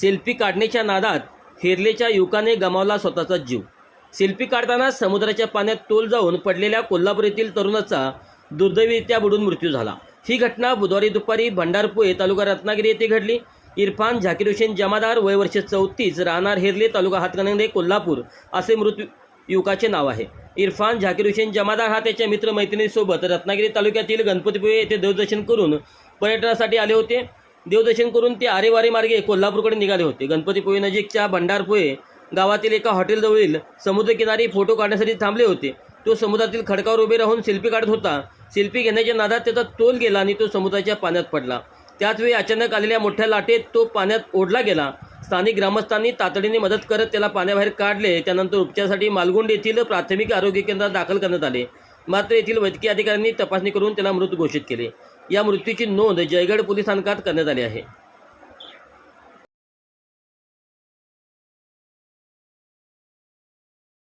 Selfie काढण्याच्या नादात हेरलेच्या युवकाने गमावला स्वतःचा जीव. सेल्फी काढताना समुद्राच्या पाण्यात तोल जाऊन पडलेल्या कोल्हापूर येथील तरुणाचा दुर्दैवीरित्या बुडून मृत्यू झाला. ही घटना बुधवारी दुपारी भंडारपुळे तालुका रत्नागिरी येथे घडली. इरफान झाकीर हुसेन जमादार वय वर्ष चौतीस राहणार हेरले तालुका हातकणंगले कोल्हापूर असे मृत युवकाचे नाव आहे. इरफान झाकीर हुसेन जमादार हा त्याच्या मित्रमैत्रिणीसोबत रत्नागिरी तालुक्यातील गणपतीपुळे येथे देवदर्शन करून पर्यटनासाठी आले होते. देवदर्शन करून ते आरेवारे मार्गे कोल्हापूरकडे निघाले होते. गणपतीपुळे नजीकच्या भंडारपुळे गावातील एका हॉटेलजवळील समुद्रकिनारी फोटो काढण्यासाठी थांबले होते. तो समुद्रातील खडकावर उभे राहून सेल्फी काढत होता. सेल्फी घेण्याच्या नादात त्याचा तोल गेला आणि तो समुद्राच्या पाण्यात पडला. त्याचवेळी अचानक आलेल्या मोठ्या लाटेत तो पाण्यात ओढला गेला. स्थानिक ग्रामस्थांनी तातडीने मदत करत त्याला पाण्याबाहेर काढले. त्यानंतर उपचारासाठी मालगुंड येथील प्राथमिक आरोग्य केंद्रात दाखल करण्यात आले. मात्र येथील वैद्यकीय अधिकाऱ्यांनी तपासणी करून त्याला मृत घोषित केले. या मृत्यूची नोंद जयगड पोलीस स्थानकात करण्यात आली आहे.